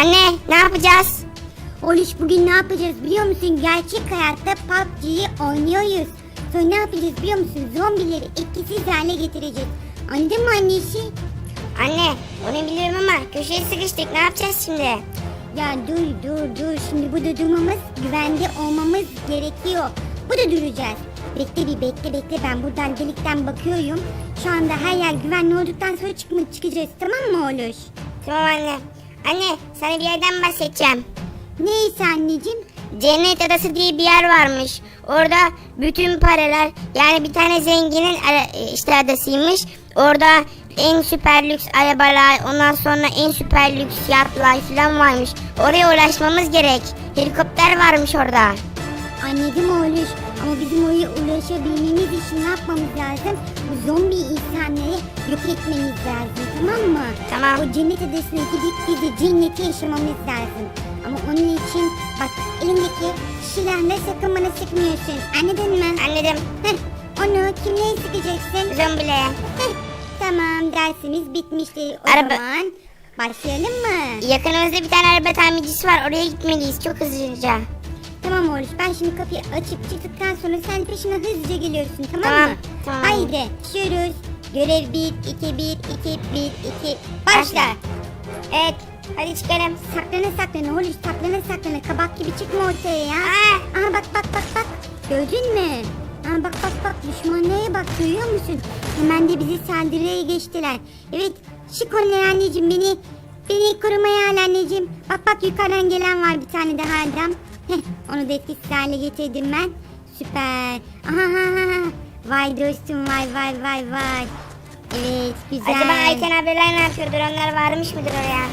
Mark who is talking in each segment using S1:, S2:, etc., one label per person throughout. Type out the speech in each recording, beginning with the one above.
S1: Anne ne yapacağız?
S2: Oluş bugün ne yapacağız biliyor musun? Gerçek hayatta PUBG'yi oynuyoruz. Sonra ne yapacağız biliyor musun? Zombileri etkisiz hale getireceğiz. Anladın mı annesi?
S1: Anne onu biliyorum ama köşeye sıkıştık ne yapacağız şimdi?
S2: Ya dur dur dur. Şimdi burada durmamız, güvende olmamız gerekiyor. Burada duracağız. Bekle bir bekle bekle. Ben buradan delikten bakıyorum. Şu anda her yer güvenli olduktan sonra çıkma, çıkacağız. Tamam mı Oluş?
S1: Tamam anne. Anne sana bir yerden bahsedeceğim.
S2: Neyse anneciğim.
S1: Cennet Adası diye bir yer varmış. Orada bütün paralar yani bir tane zenginin e, işte adasıymış. Orada en süper lüks arabalar ondan sonra en süper lüks yatlar falan varmış. Oraya ulaşmamız gerek. Helikopter varmış orada.
S2: Anladım Oluş. Ama bizim oraya ulaşabilmemiz için ne yapmamız lazım? Bu zombi insanları yok etmemiz lazım. Tamam mı?
S1: Tamam.
S2: O cennet adasına gidip biz de cenneti yaşamamız lazım. Ama onun için bak elindeki silahla sakın bana sıkmıyorsun. Anladın mı?
S1: Anladım.
S2: Heh, onu kimleye sıkacaksın?
S1: Zombilere.
S2: Heh, tamam dersimiz bitmiştir. O
S1: Araba-
S2: zaman başlayalım mı?
S1: Yakınımızda bir tane araba tamircisi var. Oraya gitmeliyiz çok hızlıca.
S2: Tamam oğlum ben şimdi kapıyı açıp çıktıktan sonra sen peşime hızlıca geliyorsun tamam,
S1: Tamam,
S2: mı?
S1: tamam.
S2: Haydi düşüyoruz. Görev 1, 2, 1, 2, 1, 2, başla.
S1: Evet hadi çıkalım.
S2: Saklana saklana oğlum saklana saklana kabak gibi çıkma ortaya ya.
S1: Aa,
S2: Aha bak bak bak bak gördün mü? Aha bak bak bak düşmanlara bak görüyor musun? Hemen de bizi saldırıya geçtiler. Evet şık onlar anneciğim beni beni korumaya al anneciğim. Bak bak yukarıdan gelen var bir tane daha adam. Heh, onu da etkisiz hale getirdim ben. Süper. Aha. Vay dostum vay vay vay vay. Evet güzel.
S1: acaba Ayten abiler ne yapıyordur? Onlar varmış mıdır oraya?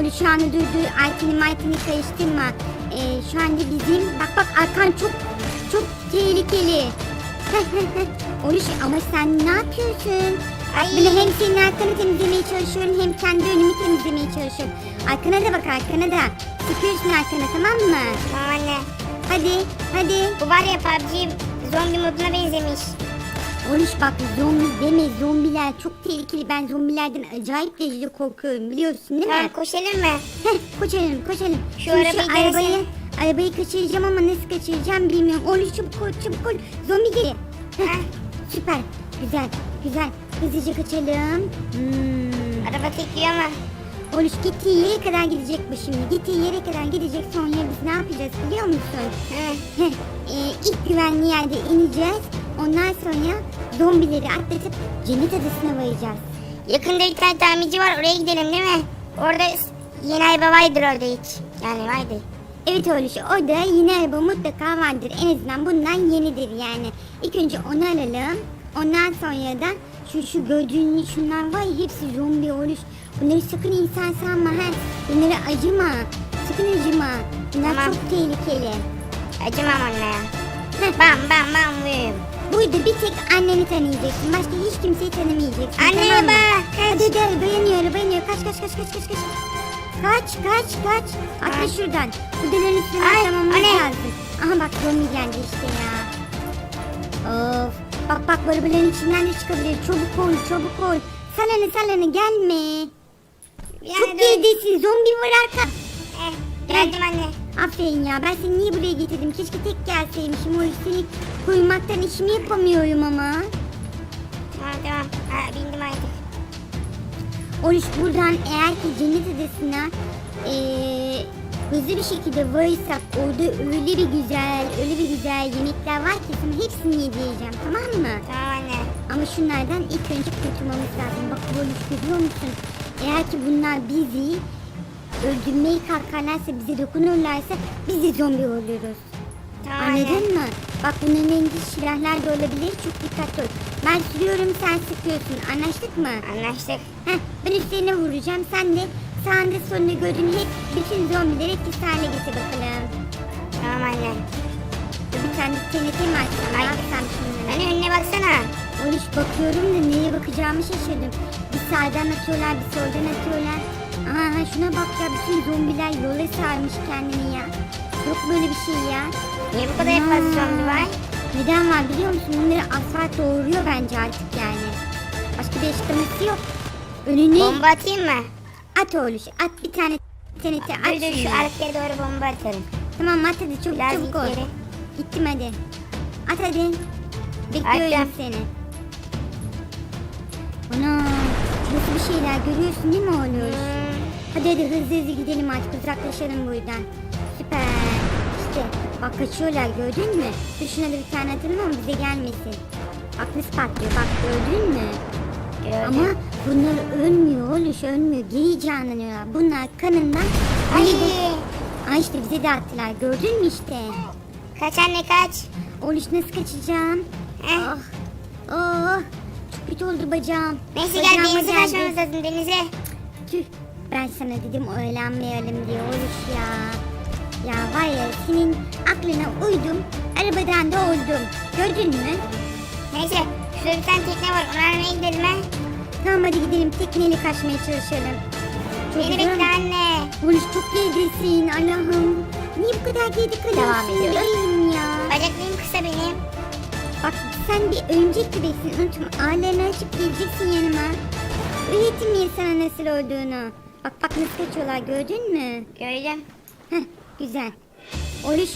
S2: Onu şu anda duyduğu Ayten'i Mayten'i karıştırma. Ee, şu anda bizim bak bak arkan çok çok tehlikeli. Oruç ama sen ne yapıyorsun?
S1: Ay.
S2: böyle hem senin arkanı temizlemeye çalışıyorum hem kendi önümü temizlemeye çalışıyorum. Arkana da bak arkana da. Sıkıyorsun arkana tamam mı?
S1: Tamam anne.
S2: Hadi hadi.
S1: Bu var ya PUBG zombi moduna benzemiş.
S2: Oruç bak zombi deme zombiler çok tehlikeli. Ben zombilerden acayip derecede korkuyorum biliyorsun değil mi?
S1: Tamam koşalım mı?
S2: Heh, koşalım koşalım.
S1: Şu
S2: Şimdi
S1: arabayı
S2: arabayı,
S1: denesene.
S2: arabayı kaçıracağım ama nasıl kaçıracağım bilmiyorum. Oğlum çabuk ol çabuk ol. Zombi geliyor. Heh. süper. Güzel güzel. Hızlıca kaçalım. Hmm.
S1: Araba tekliyor ama.
S2: Oğlum gittiği yere kadar gidecek bu şimdi. Gittiği yere kadar gidecek sonra biz ne yapacağız biliyor musun?
S1: Hı.
S2: Heh, e, ilk güvenli yerde ineceğiz. Ondan sonra zombileri atlatıp cennet adasına varacağız.
S1: Yakında bir tane tamirci var oraya gidelim değil mi? Orada yeni araba vardır orada hiç. Yani vardır.
S2: Evet oğlum orada yeni araba mutlaka vardır. En azından bundan yenidir yani. İlk önce onu alalım. Ondan sonra da şu şu gördüğün şunlar var ya hepsi zombi oluş. Bunları sakın insan sanma ha. Bunlara acıma. Sakın acıma. Bunlar
S1: Tamam.
S2: çok tehlikeli.
S1: Acımam onlara. Bam bam bam vuruyorum.
S2: Burada bir tek anneni tanıyacaksın. Başka hiç kimseyi tanımayacaksın.
S1: Anne
S2: tamam mı?
S1: bak, kaç.
S2: Hadi hadi dayanıyor dayanıyor. Kaç kaç kaç kaç kaç kaç. Kaç kaç kaç. Atla
S1: Ay.
S2: şuradan. Kuduların üstüne
S1: Ay,
S2: atlamamız
S1: o ne?
S2: lazım. Aha bak zombi geldi işte ya. Bak bak arabaların içinden de çıkabilir. Çabuk ol çabuk ol. Salana salana gelme. Çok
S1: Yani
S2: geridesin. Zombi var arka.
S1: Eh, geldim anne.
S2: Aferin ya ben seni niye buraya getirdim? Keşke tek gelseymişim. O seni koymaktan işimi yapamıyorum ama.
S1: Tamam tamam. Ha, bindim artık.
S2: Oruç buradan eğer ki cennet adasına eee hızlı bir şekilde varırsak orada öyle bir güzel, öyle bir güzel yemekler var ki sana hepsini yedireceğim tamam mı?
S1: Tamam anne.
S2: Ama şunlardan ilk önce kurtulmamız lazım. Bak Oruç görüyor musun? Eğer ki bunlar bizi öldürmeyi kalkarlarsa, bize dokunurlarsa biz de zombi oluyoruz.
S1: Tamam.
S2: Anladın mı? Bak bunların elinde silahlar da olabilir. Çok dikkatli ol. Ben sürüyorum sen sıkıyorsun. Anlaştık mı?
S1: Anlaştık.
S2: Heh, ben üstlerine vuracağım. Sen de sağında sonunda gördüğün hep bütün zombileri etkisiz hale getir bakalım.
S1: Tamam anne.
S2: Dur bir tane TNT mi açsam? Ne yapsam şimdi?
S1: Anne önüne baksana.
S2: Oruç bakıyorum da neye bakacağımı şaşırdım. Bir sağdan atıyorlar, bir soldan atıyorlar. Aha şuna bak ya bütün zombiler yola sarmış kendini ya. Yok böyle bir şey ya.
S1: Niye bu kadar fazla zombi var?
S2: Neden var biliyor musun? Bunları asfalt doğuruyor bence artık yani. Başka bir açıklaması yok. Önüne
S1: Bomba atayım mı?
S2: At oğluş. At bir tane İnterneti
S1: Dur
S2: aç
S1: dur şu arkaya doğru bomba atarım.
S2: Tamam at hadi çabuk
S1: Biraz
S2: çabuk ol.
S1: geri.
S2: Gittim hadi. At hadi. Bekliyorum
S1: Attım.
S2: seni. Ana nasıl bir şeyler görüyorsun değil mi oğlum?
S1: Hmm,
S2: Hadi hadi hızlı hızlı gidelim artık uzaklaşalım buradan. Süper. İşte bak kaçıyorlar gördün mü? Dur şuna da bir tane atalım ama bize gelmesin. Bak nasıl patlıyor bak gördün mü?
S1: gördüm.
S2: Ama bunlar ölmüyor oğluş ölmüyor. Geri canlanıyorlar. Bunlar kanından
S1: Ay.
S2: Ay işte bize de attılar gördün mü işte?
S1: Kaç anne kaç.
S2: Oğluş nasıl kaçacağım?
S1: Heh.
S2: Ah. Oh. Çok kötü oldu bacağım.
S1: Neyse gel denize kaçmamız lazım denize.
S2: Tüh. Ben sana dedim öğlenmeyelim diye oğluş ya. Ya var ya senin aklına uydum. Arabadan da oldum. Gördün mü?
S1: Neyse şurada bir tane tekne var onu aramaya gidelim ha.
S2: Tamam hadi gidelim tekneyle kaçmaya çalışalım.
S1: Beni bekle anne.
S2: Oğluş çok geridesin Allah'ım. Niye bu kadar geride kalıyorsun?
S1: Devam ediyoruz.
S2: Bebeğim ya.
S1: Bacaklarım kısa benim.
S2: Bak sen bir örümcek bebeğsin unutma. Ağlarını açıp geleceksin yanıma. Öğreteyim ya sana nasıl olduğunu. Bak bak nasıl kaçıyorlar gördün mü?
S1: Gördüm.
S2: Heh güzel. Oluş.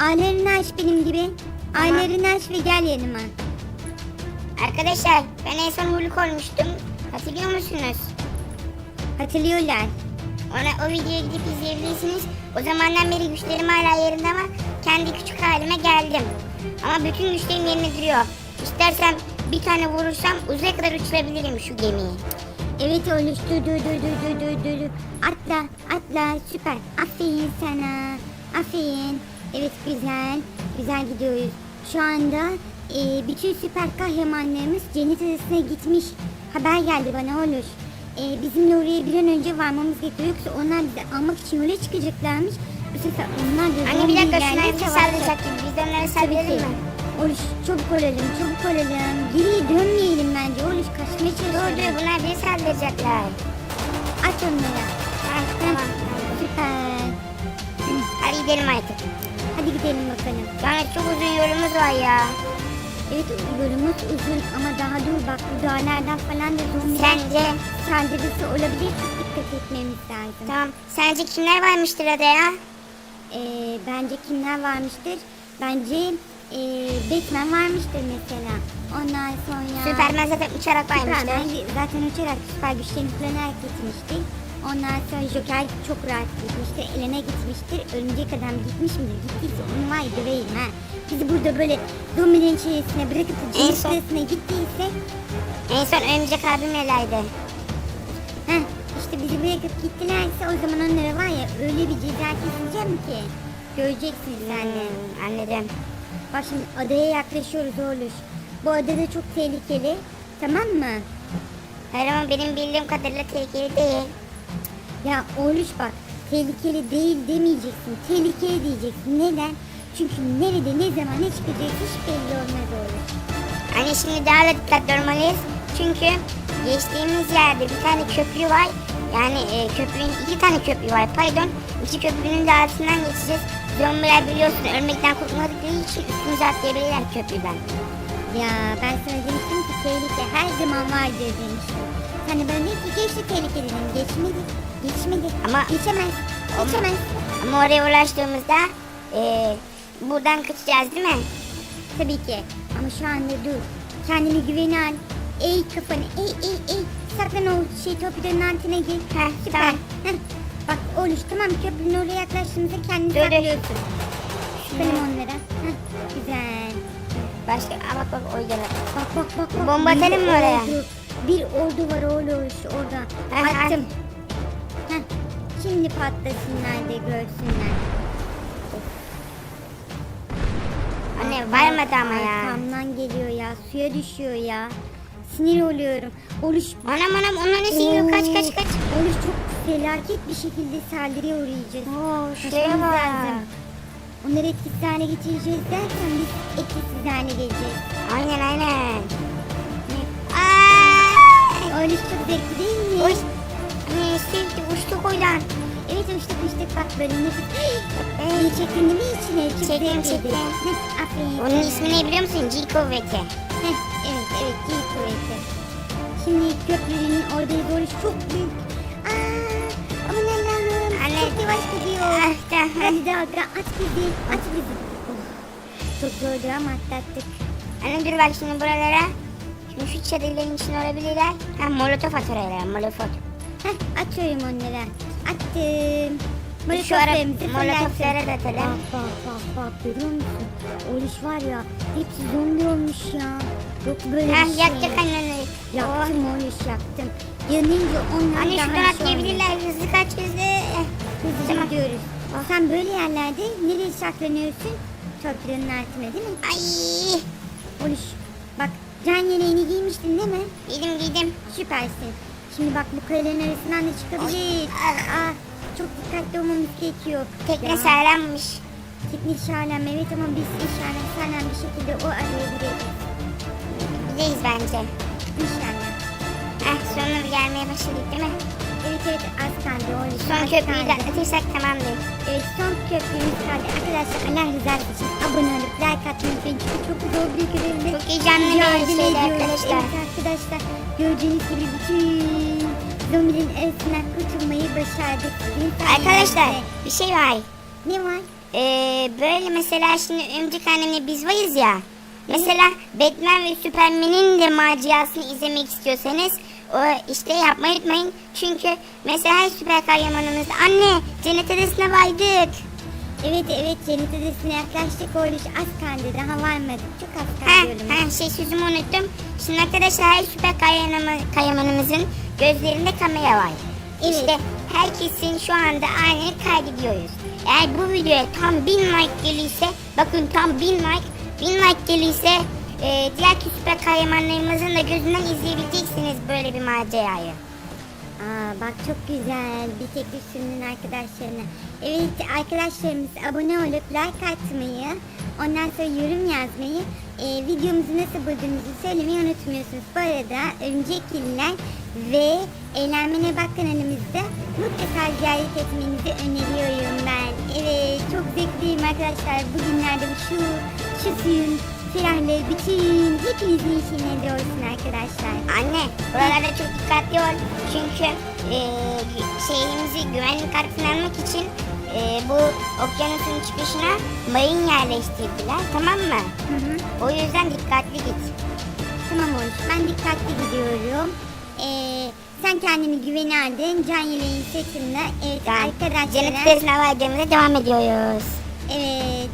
S2: Ağlarını aç benim gibi. Ağlarını aç ve gel yanıma.
S1: Arkadaşlar ben en son Hulk olmuştum. Hatırlıyor musunuz?
S2: Hatırlıyorlar.
S1: Ona o videoya gidip izleyebilirsiniz. O zamandan beri güçlerim hala yerinde ama kendi küçük halime geldim. Ama bütün güçlerim yerine duruyor. İstersem bir tane vurursam uzaya kadar uçurabilirim şu gemiyi.
S2: Evet Oluş dur dur dur dur dur dur dur. Atla atla süper. Aferin sana. Aferin. Evet güzel. Güzel gidiyoruz. Şu anda e, bütün süper kahramanlarımız cennet adasına gitmiş. Haber geldi bana Oluş. E, bizimle oraya bir an önce varmamız gerekiyor. Yoksa onlar bizi almak için yola çıkacaklarmış. Bu sefer onlar da
S1: Anne bir dakika bize
S2: savaşacak.
S1: saldıracak gibi. Biz de saldıralım
S2: ki.
S1: mı?
S2: Oluş çabuk olalım çabuk olalım. Geriye dönmeyelim bence. Oluş kaçmaya
S1: Dur
S2: çalışalım.
S1: dur bunlar bize saldıracaklar.
S2: Aç onları.
S1: Ha, tamam.
S2: Süper.
S1: Hadi gidelim artık.
S2: Hadi gidelim bakalım.
S1: Yani çok uzun yolumuz var ya.
S2: Evet yolumuz uzun ama daha dur bak bu dağlardan falan da zombiler
S1: Sence?
S2: saldırısı olabilir. Çok dikkat etmemiz lazım.
S1: Tamam. Sence kimler varmıştır adaya?
S2: Ee, bence kimler varmıştır? Bence ee, Batman varmıştır mesela. Ondan sonra...
S1: Süperman zaten uçarak varmıştır.
S2: Superman zaten uçarak süper güçlerini kullanarak gitmişti. Ondan sonra Joker çok rahat gitmiştir. Elena gitmiştir. Örümcek adam gitmiş midir? Gittiyse onu var döveyim ha. Bizi burada böyle dominant içerisine bırakıp cennet
S1: son-
S2: gittiyse
S1: En son örümcek abim nelerdi?
S2: heh, işte bizi bırakıp gittilerse o zaman onlara var ya öyle bir ceza keseceğim ki. Göreceksin sen de.
S1: Hmm, anladım.
S2: Bak şimdi adaya yaklaşıyoruz oğluş. Bu adada çok tehlikeli. Tamam mı?
S1: Hayır ama benim bildiğim kadarıyla tehlikeli değil.
S2: Ya oğluş bak tehlikeli değil demeyeceksin. Tehlikeli diyeceksin. Neden? Çünkü nerede ne zaman ne çıkacak hiç belli olmaz oğluş.
S1: Hani şimdi daha da dikkatli olmalıyız. Çünkü geçtiğimiz yerde bir tane köprü var. Yani e, köprünün iki tane köprü var. Pardon. İki köprünün de altından geçeceğiz. Zombiler biliyorsun ölmekten korkmadıkları için üstümüze atlayabilirler köprüden.
S2: Ya ben sana demiştim ki tehlike her zaman vardır demiştim. Sen de bana ne ki geçti tehlike dedim. Geçmedi. Geçmedi.
S1: Ama-
S2: Geçemez. Geçemez.
S1: Ama oraya ulaştığımızda e, buradan kaçacağız değil mi?
S2: Tabii ki. Ama şu anda dur. Kendini güvene al. Eğ kafanı. Eğ eğ eğ. Saklan o şey torpidonun altına gir.
S1: Heh,
S2: Süper.
S1: tamam.
S2: Heh. Bak oğluş tamam köprünün oraya yaklaştığımızda kendini
S1: Dur,
S2: saklıyorsun. Sıkalım onlara. Heh, güzel.
S1: Başka Aa, bak bak orada.
S2: Bak bak bak. bak.
S1: Bomba atalım mı oraya?
S2: ordu- Bir ordu var oğluş orada.
S1: Heh,
S2: Attım. Heh. Şimdi patlasınlar da görsünler.
S1: Anne varmadı ama ya.
S2: Arkamdan geliyor ya. Suya düşüyor ya. Sinir oluyorum. Oluş
S1: Anam anam onlar nasıl yiyor? Kaç kaç kaç.
S2: Oluş çok felaket bir şekilde saldırıya uğrayacağız.
S1: Oo şuraya
S2: Kaçmamız
S1: bak.
S2: Onları etkisiz hale getireceğiz derken biz etkisiz hale geleceğiz.
S1: Aynen aynen.
S2: Oluş çok zevkli değil mi?
S1: Uç. Anne sevdi uçtuk oradan.
S2: Evet uçtuk uçtuk bak böyle nefes. İyi çektin değil mi içine? Çok
S1: Çektim, çektim.
S2: Aferin.
S1: Onun ismi ne biliyor musun? G kuvveti.
S2: Heh, evet evet iyi kuvveti. Şimdi köprünün oradayız Oluş çok büyük. Aa, aman Allah'ım. Hadi dalga at bizi. At bizi. Oh, çok zordu ama atlattık.
S1: Anne dur bak şimdi buralara. Şimdi şu çadırların içine olabilirler. Ha molotof at oraya molotof.
S2: Heh, atıyorum onlara. Attım.
S1: Şu ara molotoflara da atalım.
S2: Bak bak bak bak görüyor musun? O iş var ya hepsi zombi olmuş ya. Yok böyle
S1: Ha
S2: bir şey.
S1: yakacak anneni. Oh.
S2: Yaktım o iş yaktım. Yanınca onlar
S1: Anne
S2: daha
S1: şuradan atlayabilirler. Hızlı kaç hızlı.
S2: oluyor. Hızlıca
S1: Tamam.
S2: gidiyoruz. Sen böyle yerlerde nereye saklanıyorsun? Torpilonun altına değil mi?
S1: Ay.
S2: Oluş. Bak can yeleğini giymiştin değil mi?
S1: Giydim giydim.
S2: Süpersin. Şimdi bak bu kayların arasından da çıkabilir. Aa, çok dikkatli olmamız gerekiyor.
S1: Tekne sağlammış.
S2: Teknik sağlam evet ama biz inşallah sağlam bir şekilde o araya gireriz.
S1: Bizeyiz bence.
S2: İnşallah.
S1: Ah sonuna gelmeye başladık değil mi?
S2: Evet evet az kaldı. O
S1: Son köprüyü de atlatırsak tamamdır.
S2: Evet son köprümüz kaldı. Arkadaşlar Allah rızası için abone olup like atmayı unutmayın. Çünkü çok zor bir görevde.
S1: Çok heyecanlı bir şeydi arkadaşlar.
S2: Evet arkadaşlar gördüğünüz gibi bütün zombilerin arasından kurtulmayı başardık.
S1: Arkadaşlar bir şey var.
S2: Ne var?
S1: Ee, böyle mesela şimdi Örümcek Annem'le biz varız ya. Mesela Batman ve Superman'in de macerasını izlemek istiyorsanız o işte yapmayı unutmayın. Çünkü mesela her süper kahramanımız anne cennet adasına vardık.
S2: Evet evet cennet adasına yaklaştık oğluş az kaldı daha varmadık çok az
S1: Ha,
S2: kaldı
S1: ha şey sözümü unuttum. Şimdi arkadaşlar her süper kahraman- kahramanımızın gözlerinde kamera var.
S2: Evet.
S1: İşte herkesin şu anda aynı kaydediyoruz. Eğer bu videoya tam 1000 like gelirse bakın tam 1000 like 1000 like gelirse e, diğer süper kahramanlarımızın da gözünden izleyebileceksiniz böyle bir macerayı.
S2: Aa, bak çok güzel bir teklif sundun arkadaşlarına. Evet arkadaşlarımız abone olup like atmayı, ondan sonra yorum yazmayı, e, videomuzu nasıl bulduğunuzu söylemeyi unutmuyorsunuz. Bu arada Örümcek Giller ve Eğlenmene Bak kanalımızda mutlaka ziyaret etmenizi öneriyorum ben. Evet çok zevkliyim arkadaşlar. Bugünlerde şu, şu suyun silahları bütün hepinizin işine olsun arkadaşlar.
S1: Anne buralarda çok dikkatli ol. Çünkü e, şehrimizi güvenlik altına almak için e, bu okyanusun çıkışına mayın yerleştirdiler tamam mı?
S2: Hı hı.
S1: O yüzden dikkatli git.
S2: Tamam olmuş. Ben dikkatli gidiyorum. Ee, sen kendini güvene aldın. Can yeleğin sırtında. Evet
S1: Yani
S2: arkadaşlar.
S1: Cennet vardığımızda devam ediyoruz.
S2: Evet.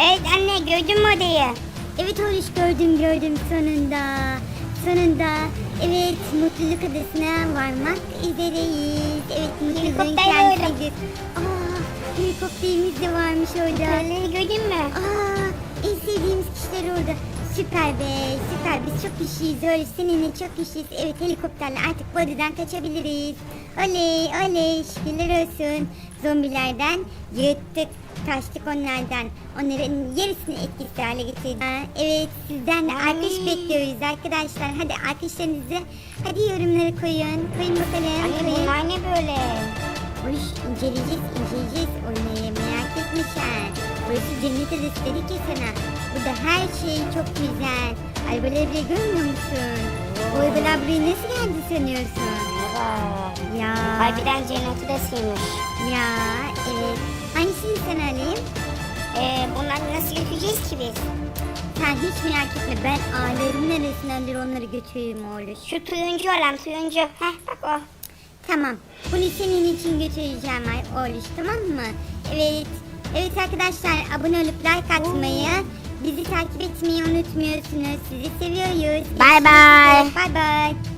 S1: Evet anne gördün mü odayı?
S2: Evet Oruç gördüm gördüm sonunda. Sonunda. Evet mutluluk adasına varmak üzereyiz. Evet mutluluğun
S1: Helikopter gördüm.
S2: kendisidir. Aa helikopterimiz de varmış orada.
S1: Körleri gördün mü?
S2: Aa, en sevdiğimiz kişiler orada. Süper be, süper. Biz çok kişiyiz. Öyle seninle çok kişiyiz. Evet helikopterle artık bu adadan kaçabiliriz. Oley, oley. Şükürler olsun. Zombilerden yırttık. Kaçtık onlardan. Onların yarısını etkisiz hale getirdik. Aa, evet sizden de alkış bekliyoruz arkadaşlar. Hadi alkışlarınızı hadi yorumlara koyun. Koyun bakalım.
S1: Anne
S2: koyun.
S1: bunlar ne böyle?
S2: Oruç inceleyeceğiz, inceleyeceğiz. Oynayı merak etme sen. Burası cennet adası dedik ya sana. Burada her şey çok güzel. Arabaları bile görmüyor musun? Bu arabalar buraya nasıl geldi sanıyorsun?
S1: Merhaba.
S2: Ya,
S1: Harbiden cennet adasıymış.
S2: ya, evet. Hangisini sen alayım?
S1: Ee, bunları nasıl götüreceğiz ki biz?
S2: Sen hiç merak etme. Ben ailelerimin arasına alır onları götürürüm oğluş.
S1: Şu turuncu olan turuncu. Heh bak o.
S2: Tamam. Bunu senin için götüreceğim ay oğluş tamam mı? Evet. Evet arkadaşlar abone olup like atmayı, bizi takip etmeyi unutmuyorsunuz. Sizi seviyoruz.
S1: Bye bye.
S2: Bye bye.